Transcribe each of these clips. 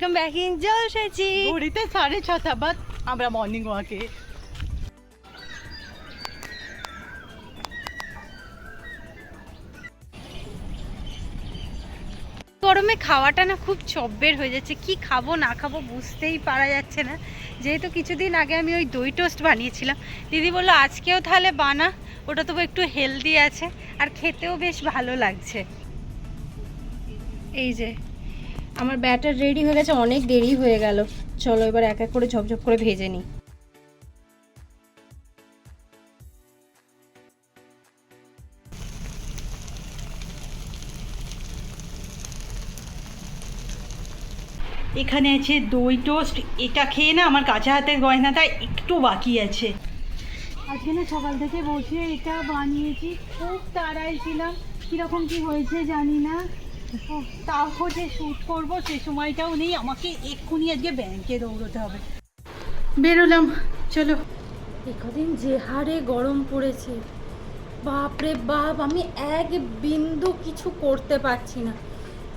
Welcome back in জলসাচি ঘড়িতে সাড়ে ছটা বাদ আমরা মর্নিং ওয়াকে গরমে খাওয়াটা না খুব চব্বের হয়ে যাচ্ছে। কি খাব না খাব বুঝতেই পারা যাচ্ছে না। যেহেতু কিছুদিন আগে আমি ওই দই টোস্ট বানিয়েছিলাম। দিদি বলল আজকেও তাহলে বানা ওটা তবু একটু হেলদি আছে আর খেতেও বেশ ভালো লাগছে। এই যে আমার ব্যাটার রেডি হয়ে গেছে অনেক দেরি হয়ে গেল। চলো এবার এক এক করে ঝপঝপ করে ভেজে নিই। এখানে আছে দই টোস্ট এটা খেয়ে না আমার কাঁচা হাতের গয়নাটা একটু বাকি আছে। আজকে না সকাল থেকে বসে এটা বানিয়েছি খুব তাড়াই ছিলাম কীরকম কি হয়েছে জানি না। তাও যে শ্যুট করব সে সময়টাও নেই। আমাকে এক্ষুনি আজকে ব্যাংকে দৌড়তে হবে। বেরোলাম চলো। কদিন যে হারে গরম পড়েছে বাপরে বাপ আমি এক বিন্দু কিছু করতে পারছি না।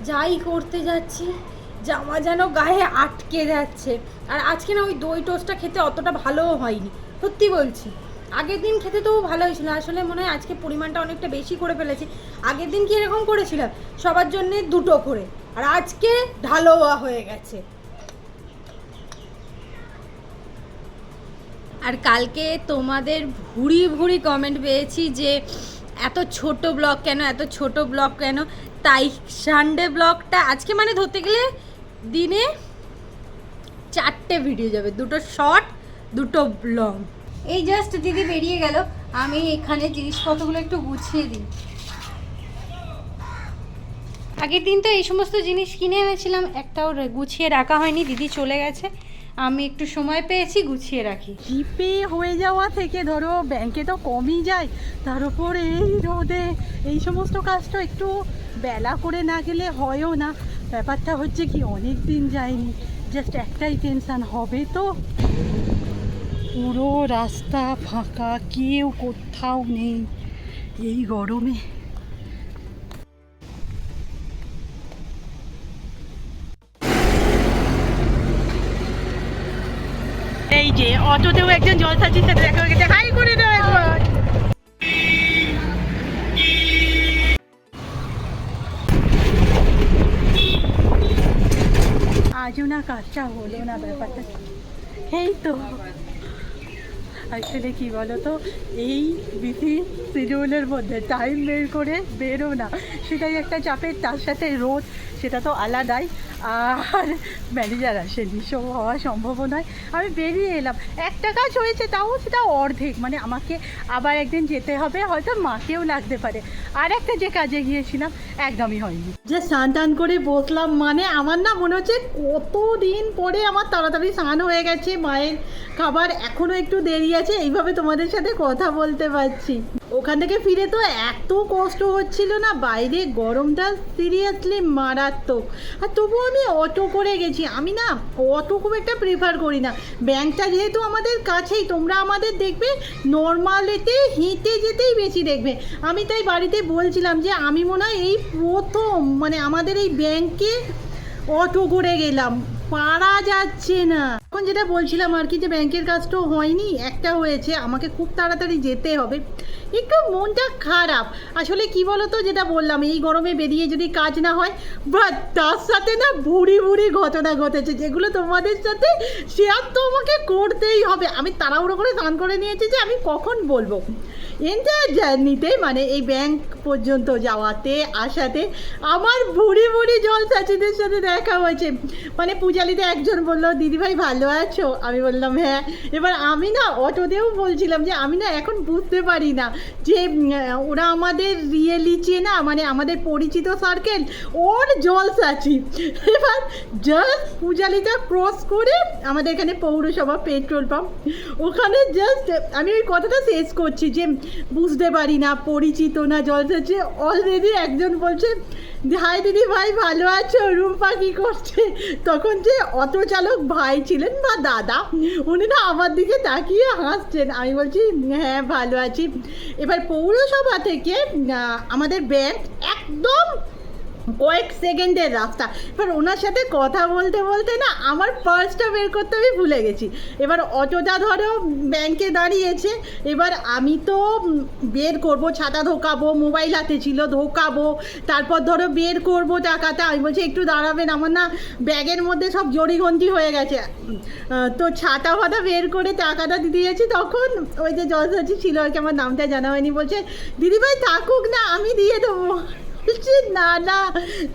যাই করতে যাচ্ছি জামা যেন গায়ে আটকে যাচ্ছে। আর আজকে না ওই দই টোস্টটা খেতে অতটা ভালোও হয়নি। সত্যি বলছি। আগের দিন খেতে তো ভালো হয়েছিল। আসলে মনে হয় আজকে পরিমাণটা অনেকটা বেশি করে ফেলেছি। আগের দিন কি এরকম করেছিলাম সবার জন্যে দুটো করে। আর আজকে ঢালোয়া হয়ে গেছে। আর কালকে তোমাদের ভুড়ি ভুড়ি কমেন্ট পেয়েছি যে, এত ছোট ব্লগ কেন, এত ছোট ব্লগ কেন? তাই সানডে ব্লগটা আজকে মানে ধরতে গেলে দিনে চারটে ভিডিও যাবে। দুটো শর্ট দুটো লং এই জাস্ট দিদি বেরিয়ে গেল। আমি এখানে জিনিসপত্রগুলো একটু গুছিয়ে দিই। আগের দিন তো এই সমস্ত জিনিস কিনে এনেছিলাম, একটাও গুছিয়ে রাখা হয়নি, দিদি চলে গেছে। আমি একটু সময় পেয়েছি, গুছিয়ে রাখি। জিপে হয়ে যাওয়া থেকে ধরো ব্যাংকে তো কমই যায়। তার উপর এই রোদে, এই সমস্ত কাজটা একটু বেলা করে না গেলে হয়ও না। ব্যাপারটা হচ্ছে কি অনেক দিন যায়নি। জাস্ট একটাই টেনশান হবে তো? পুরো রাস্তা ফাঁকা কেউ কোথাও নেই এই গরমে। এই যে অটোতেও একজন জলসাচির সাথে দেখা হয়ে গেছে। হাই করে দাও একবার। আজও না কাজটা হলো না ব্যাপারটা। এই তো। আসলে কি বলো তো এই বিধি শিডিউলের মধ্যে টাইম বের করে বেরো না। সেটাই একটা চাপের, তার সাথে রোদ, সেটা তো আলাদাই। আর ম্যানেজার আসেনি, সো হওয়া সম্ভব নয়। আমি বেরিয়ে এলাম। একটা কাজ হয়েছে, তাও সেটা অর্ধেক। মানে আমাকে আবার একদিন যেতে হবে, হয়তো মাকেও লাগতে পারে। আর একটা যে কাজে গিয়েছিলাম, একদমই হয়নি। যে স্নান টান করে বসলাম মানে আমার না মনে হচ্ছে কতদিন পরে আমার তাড়াতাড়ি স্নান হয়ে গেছে, মায়ের খাবার এখনও একটু দেরি আছে। এইভাবে তোমাদের সাথে কথা বলতে পারছি। ওখান থেকে ফিরে তো এত কষ্ট হচ্ছিল না, বাইরে গরমটা সিরিয়াসলি মারাত্মক। আর তবুও আমি অটো করে গেছি। আমি না অটো খুব একটা প্রিফার করি না। ব্যাংকটা যেহেতু আমাদের কাছেই, তোমরা আমাদের দেখবে নর্মালেতে হেঁটে যেতেই বেশি দেখবে। আমি তাই বাড়িতে বলছিলাম যে, আমি মনে হয় এই প্রথম মানে আমাদের এই ব্যাংকে অটো করে গেলাম। পারা যাচ্ছে না। এখন যেটা বলছিলাম আর কি যে ব্যাংকের কাজটাও হয়নি, একটা হয়েছে, আমাকে খুব তাড়াতাড়ি যেতে হবে। একটু মনটা খারাপ। আসলে কি বলো তো যেটা বললাম, এই গরমে বেরিয়ে যদি কাজ না হয়, বা তার সাথে না বুড়ি বুড়ি ঘটনা ঘটেছে, যেগুলো তোমাদের সাথে শেয়ার তো আমাকে করতেই হবে। আমি তাড়াহুড়ো করে স্নান করে নিয়েছি যে আমি কখন বলব। এন্টায়ার জার্নিতে মানে এই ব্যাংক পর্যন্ত যাওয়াতে, আসাতে, আমার বুড়ি বুড়ি জল চাচিদের সাথে দেখা হয়েছে। মানে পূজালিতে একজন বলল দিদিভাই ভালো আছো? আমি বললাম হ্যাঁ। এবার আমি না অটোতেও বলছিলাম যে, আমি না এখন বুঝতে পারি না যে ওরা আমাদের রিয়েলি চেনা মানে আমাদের পরিচিত সার্কেল ওর জল চাচি। এবার জাস্ট পূজালিটা ক্রস করে আমাদের এখানে পৌরসভা পেট্রোল পাম্প ওখানে জাস্ট আমি ওই কথাটা শেষ করছি যে বুঝতে পারি না, পরিচিত না, জল চাচি অলরেডি একজন বলছে, হাই দিদি ভাই, ভালো আছো? রুম্পা কি করছে? তখন যে অটো চালক ভাই ছিলেন বা দাদা, উনি না আমার দিকে তাকিয়ে হাসছেন। আমি বলছি হ্যাঁ ভালো আছি। এবার পৌরসভা থেকে আমাদের ব্যাংক একদম কয়েক সেকেন্ডের রাস্তা। এবার ওনার সাথে কথা বলতে বলতে না, আমার পার্সটা বের করতে আমি ভুলে গেছি। এবার অটোটা ধরো ব্যাংকে দাঁড়িয়েছে, এবার আমি তো বের করব, ছাতা ঢোকাবো মোবাইল হাতে ছিল, ধোকাবো, তারপর ধরো বের করব টাকাটা। আমি বলছি, একটু দাঁড়াবেন, আমার না ব্যাগের মধ্যে সব জড়িগন্তি হয়ে গেছে। তো ছাতা ফাতা বের করে টাকাটা দিতে যাচ্ছি তখন ওই যে জলসাচি ছিল আর কি, আমার নামটা জানা হয়নি, বলছে, দিদিভাই থাকুক না, আমি দিয়ে দেবো। বলছি, না না,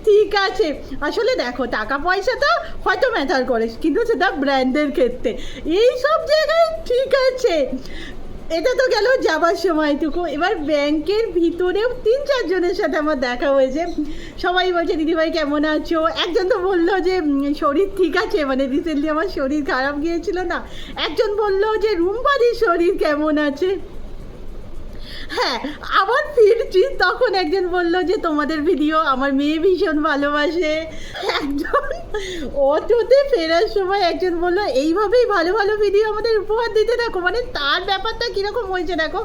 ঠিক আছে। আসলে দেখো টাকা পয়সা তো হয়তো ম্যাটার করে, কিন্তু সেটা ব্র্যান্ডের ক্ষেত্রে। এই সব জায়গায় ঠিক আছে। এটা তো গেল যাবার সময়টুকু। এবার ব্যাংকের ভিতরেও তিন চারজনের সাথে আমার দেখা হয়েছে। সবাই বলছে, দিদিভাই, কেমন আছো? একজন তো বলল যে শরীর ঠিক আছে। মানে রিসেন্টলি আমার শরীর খারাপ গিয়েছিল না। একজন বলল যে রুমবাড়ির শরীর কেমন আছে? হ্যাঁ আবার ফিরছি তখন একজন বলল যে, তোমাদের ভিডিও আমার মেয়ে ভীষণ ভালোবাসে। একজন অটোতে ফেরার সময় একজন বলল, এইভাবেই ভালো ভালো ভিডিও আমাদের উপহার দিতে দেখো। মানে তার ব্যাপারটা কীরকম হয়েছে দেখো,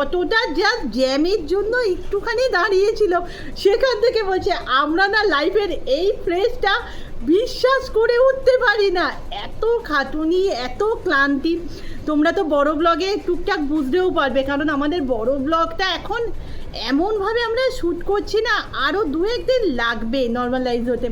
অটোটা জাস্ট জ্যামের জন্য একটুখানি দাঁড়িয়েছিল। সেখান থেকে বলছে, আমরা না লাইফের এই ফ্রেশটা বিশ্বাস করে উঠতে পারি না। এত খাটুনি, এত ক্লান্তি। তোমরা তো বড় ব্লগে টুকটাক বুঝতেও পারবে, কারণ আমাদের বড় ব্লগটা এখন এমনভাবে আমরা শ্যুট করছি না আরও দু একদিন লাগবে নর্মালাইজ হতে।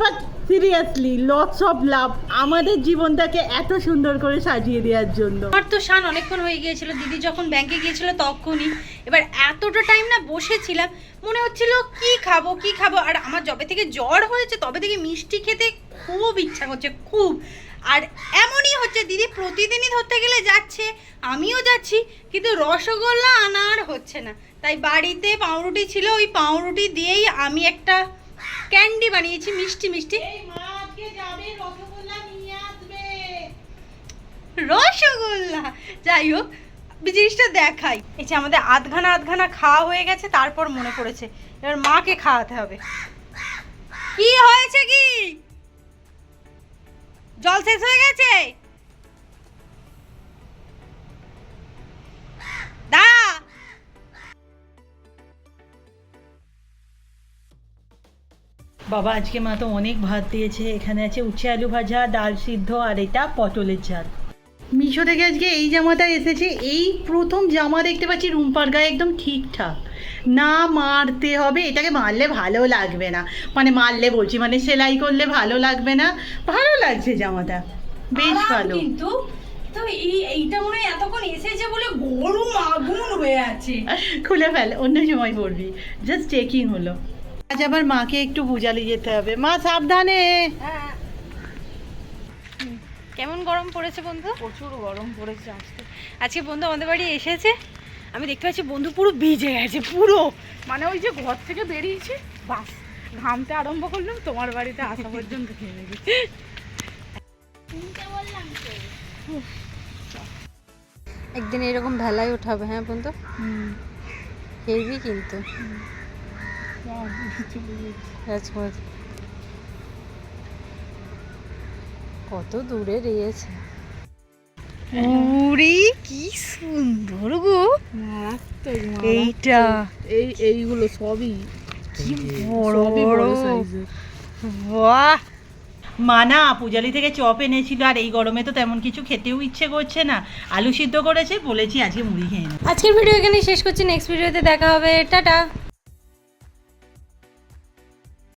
But seriously lots of love আমাদের জীবনটাকে এত সুন্দর করে সাজিয়ে দেওয়ার জন্য। আমার তো শান অনেকক্ষণ হয়ে গিয়েছিল, দিদি যখন ব্যাংকে গিয়েছিল তখনই। এবার এতটা টাইম না বসেছিলাম, মনে হচ্ছিল কি খাব কি খাব, আর আমার যবে থেকে জ্বর হয়েছে, তবে থেকে মিষ্টি খেতে খুব ইচ্ছা করছে, খুব। আর এমনই হচ্ছে দিদি প্রতিদিনই ধরতে গেলে যাচ্ছে আমিও যাচ্ছি কিন্তু রসগোল্লা আনা আর হচ্ছে না। তাই বাড়িতে পাউরুটি ছিল ওই পাউরুটি দিয়েই আমি একটা ক্যান্ডি বানিয়েছি মিষ্টি মিষ্টি। রসগোল্লা যাই হোক জিনিসটা দেখাই। এই যে আমাদের আধখানা আধখানা খাওয়া হয়ে গেছে তারপর মনে পড়েছে এবার মাকে খাওয়াতে হবে। কি হয়েছে কি? জল শেষ হয়ে গেছে। বাবা, আজকে মা তো অনেক ভাত দিয়েছে। এখানে আছে উচ্ছে আলু ভাজা, ডাল সিদ্ধ, আর এটা পটলের ঝাল। মিশো থেকে আজকে এই জামাটা এসেছে। এই প্রথম জামা দেখতে পাচ্ছি রুম্পার গায়ে একদম ঠিকঠাক। না মারতে হবে এটাকে মারলে ভালো লাগবে না। মানে মারলে বলছি মানে সেলাই করলে ভালো লাগবে না। ভালো লাগছে জামাটা। বেশ ভালো। কিন্তু তো এই এইটা মনে হয় এতক্ষণ এসেছে বলে গরম আগুন হয়ে আছে। খুলে ফেল অন্য সময় পড়বি জাস্ট চেকিং হলো। আজ আবার মাকে একটু বুঝালি যেতে হবে। মা সাবধানে। হ্যাঁ। কেমন গরম পড়েছে বন্ধু? প্রচুর গরম পড়েছে আজকে। আজকে বন্ধু আমাদের বাড়ি এসেছে। আমি দেখতে পাচ্ছি বন্ধু পুরো ভিজে গেছে পুরো। মানে ওই যে ঘর থেকে বেরিয়েছি বাস ঘামতে আরম্ভ করলাম তোমার বাড়িতে আসা পর্যন্ত ঘেমে গেছি একদিন এরকম ভেলায় উঠাবে হ্যাঁ বন্ধু? হেভি কিন্তু। কত দূরে রয়েছে। উরি কি সুন্দর গো। এইটা। এই এইগুলো সবই কি বড় বড় বাহ! মানা পূজালি থেকে চপ এনেছিল আর এই গরমে তো তেমন কিছু খেতেও ইচ্ছে করছে না। আলু সিদ্ধ করেছে বলেছি আজকে মুড়ি খেয়ে আজকের ভিডিও এখানে শেষ করছি। নেক্সট ভিডিওতে দেখা হবে। টাটা!